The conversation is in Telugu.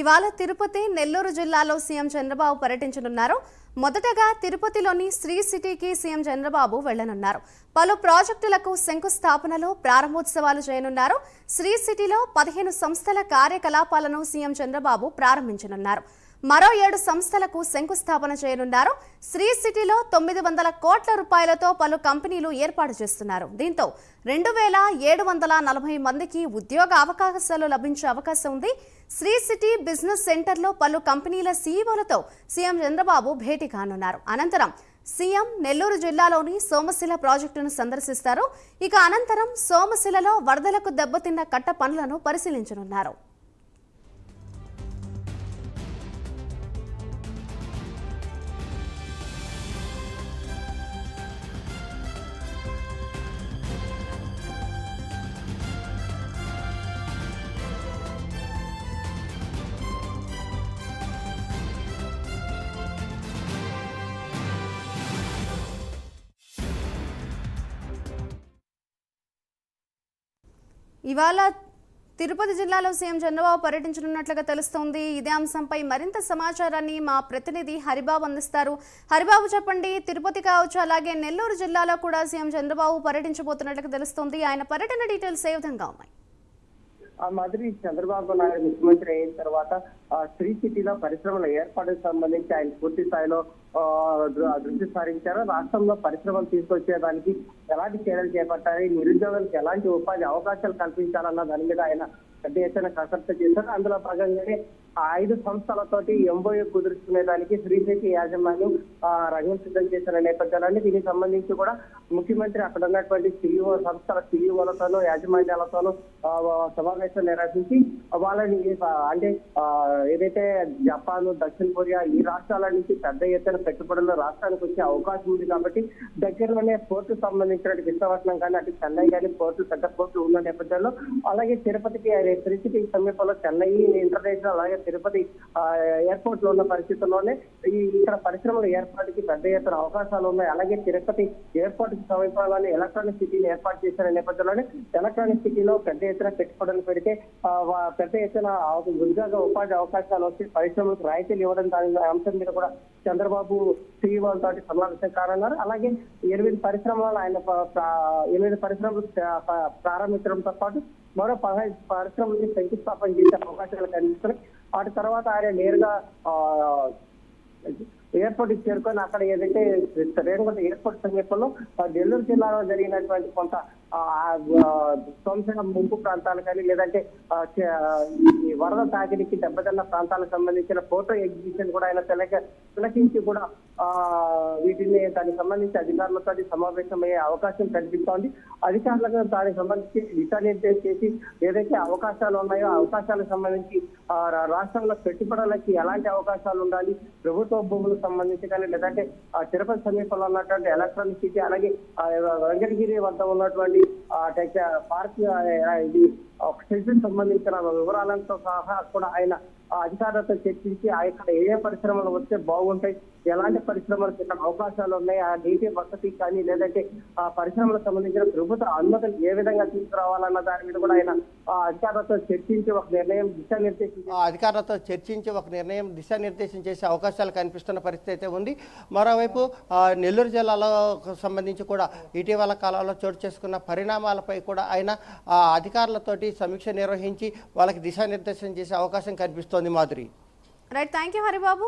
ఇవాళ తిరుపతి నెల్లూరు జిల్లాలో సీఎం చంద్రబాబు పర్యటించనున్నారు. మొదటగా తిరుపతిలోని శ్రీ సిటీకి సీఎం చంద్రబాబు వెళ్ళనున్నారు పలు ప్రాజెక్టులకు శంకుస్థాపనలు ప్రారంభోత్సవాలు చేయనున్నారు. శ్రీ సిటీలో పదిహేను సంస్థల కార్యకలాపాలను సీఎం చంద్రబాబు ప్రారంభించనున్నారు. మరో ఏడు సంస్థలకు శంకుస్థాపన చేయనున్నారు. శ్రీ సిటీలో తొమ్మిది వందల కోట్ల రూపాయలతో పలు కంపెనీలు ఏర్పాటు చేస్తున్నారు. దీంతో రెండు వేల ఏడు వందల నలభై మందికి ఉద్యోగ అవకాశాలు లభించే అవకాశం ఉంది. శ్రీ సిటీ బిజినెస్ సెంటర్లో పలు కంపెనీల సీఈఓలతో సీఎం చంద్రబాబు భేటీ కానున్నారు. అనంతరం సీఎం నెల్లూరు జిల్లాలోని సోమశిల ప్రాజెక్టును సందర్శిస్తారు. ఇక అనంతరం సోమశిలలో వరదలకు దెబ్బతిన్న కట్ట పనులను పరిశీలించనున్నారు. ఇవాళ తిరుపతి జిల్లాలో సీఎం చంద్రబాబు పర్యటించనున్నట్లుగా తెలుస్తోంది. ఇదే అంశంపై మరింత సమాచారాన్ని మా ప్రతినిధి హరిబాబు అందిస్తారు. హరిబాబు చెప్పండి తిరుపతి కావచ్చు అలాగే నెల్లూరు జిల్లాలో కూడా సీఎం చంద్రబాబు పర్యటించబోతున్నట్లుగా తెలుస్తోంది. ఆయన పర్యటన డీటెయిల్స్ ఏ విధంగా ఉన్నాయి? మాదిరి చంద్రబాబు నాయుడు ముఖ్యమంత్రి అయిన తర్వాత శ్రీ సిటీలో పరిశ్రమల ఏర్పాటుకు సంబంధించి ఆయన పూర్తి స్థాయిలో ఆ, దృష్టి సారించారు. రాష్ట్రంలో పరిశ్రమలు తీసుకొచ్చేదానికి ఎలాంటి చర్యలు చేపట్టాలి నిరుద్యోగులకు ఎలాంటి ఉపాధి అవకాశాలు కల్పించాలన్న దాని మీద ఆయన పెద్ద ఎత్తున కసరత్తు చేశారు. అందులో భాగంగానే ఐదు సంస్థలతోటి ఎంబోఏ కుదుర్చుకునే దానికి శ్రీశైతి యాజమాన్యం రంగం సిద్ధం చేసిన నేపథ్యాన్ని దీనికి సంబంధించి కూడా ముఖ్యమంత్రి అక్కడ ఉన్నటువంటి సిఇఓ సంస్థల సిఇఓలతోనూ యాజమాన్యాలతోనూ సమావేశం నిర్వహించి వాళ్ళని అంటే ఆ, ఏదైతే జపాన్ దక్షిణ కొరియా ఈ రాష్ట్రాల నుంచి పెద్ద ఎత్తున పెట్టుబడులు రాష్ట్రానికి వచ్చే అవకాశం ఉంది కాబట్టి దగ్గరలోనే పోర్టు సంబంధించిన విశాఖపట్నం కానీ అటు చెన్నై కానీ పోర్టు పెద్ద పోర్టు ఉన్న నేపథ్యంలో అలాగే తిరుపతికి తిరుపతి సమీపంలో చెన్నై ఇంటర్నేషనల్ అలాగే తిరుపతి ఎయిర్పోర్ట్లో ఉన్న పరిస్థితుల్లోనే ఈ ఇక్కడ పరిశ్రమల ఏర్పాటుకి పెద్ద ఎత్తున అవకాశాలు ఉన్నాయి. అలాగే తిరుపతి ఎయిర్పోర్ట్కి సమీపంలోనే ఎలక్ట్రానిక్ సిటీని ఏర్పాటు చేసిన నేపథ్యంలోనే ఎలక్ట్రానిక్ సిటీలో పెద్ద ఎత్తున పెట్టుబడులు పెడితే పెద్ద ఎత్తున ఉద్యోగ ఉపాధి అవకాశాలు వచ్చి పరిశ్రమలకు రాయితీలు ఇవ్వడం దాని అంశం మీద కూడా చంద్రబాబు సీఈఓలతో సమావేశం కానున్నారు. అలాగే ఎనిమిది పరిశ్రమలు ఆయన ఎనిమిది పరిశ్రమలు ప్రారంభించడంతో పాటు మరో పదహైదు పరిశ్రమలకి శంకుస్థాపన చేసే అవకాశాలు కనిపిస్తున్నాయి. వాటి తర్వాత ఆయన నేరుగా ఆ, ఎయిర్పోర్ట్కి చేరుకొని అక్కడ ఏదైతే రేణుగుంట ఎయిర్పోర్ట్ సమీపంలో నెల్లూరు జిల్లాలో జరిగినటువంటి కొంత ఆ, ముంపు ప్రాంతాలు కానీ లేదంటే వరద తాకిడికి దెబ్బతిన్న ప్రాంతాలకు సంబంధించిన ఫోటో ఎగ్జిబిషన్ కూడా ఆయన తిలక తిలకించి కూడా వీటిని దానికి సంబంధించి అధికారులతో సమావేశమయ్యే అవకాశం కనిపిస్తోంది అధికారులకు దానికి సంబంధించి దిశానిర్దేశం చేసి ఏదైతే అవకాశాలు ఉన్నాయో అవకాశాలకు సంబంధించి ఆ రాష్ట్రంలో పెట్టుబడులకి ఎలాంటి అవకాశాలు ఉండాలి? ప్రభుత్వ భూములకు సంబంధించి కానీ లేదంటే ఆ తిరుపతి సమీపంలో ఉన్నటువంటి ఎలక్ట్రానిక్ సిటీ అలాగే ఆ వెంకటగిరి వద్ద ఉన్నటువంటి పార్క్ ఇది ఆక్సిజన్ సంబంధించిన వివరాలతో సహా కూడా ఆయన ఆ అధికారులతో చర్చించి ఇక్కడ ఏ ఏ పరిశ్రమలు వస్తే బాగుంటాయి ఎలాంటి పరిశ్రమలకు ఇక్కడ అవకాశాలు ఉన్నాయి ఆ నీటి వసతి కానీ లేదంటే ఆ పరిశ్రమలకు సంబంధించిన ప్రభుత్వ అనుమతులు ఏ విధంగా తీసుకురావాలన్న దాని మీద కూడా ఆయన ఆ అధికారులతో చర్చించి ఒక నిర్ణయం దిశానిర్దేశం అధికారులతో చర్చించి ఒక నిర్ణయం దిశానిర్దేశం చేసే అవకాశాలు కనిపిస్తున్న పరిస్థితి అయితే ఉంది. మరోవైపు నెల్లూరు జిల్లాలో సంబంధించి కూడా ఇటీవల కాలంలో చోటు చేసుకున్న పరిణామాలపై కూడా ఆయన ఆ అధికారులతోటి సమీక్ష నిర్వహించి వాళ్ళకి దిశానిర్దేశం చేసే అవకాశం కనిపిస్తోంది Madhuri. Right thank you Haribabu.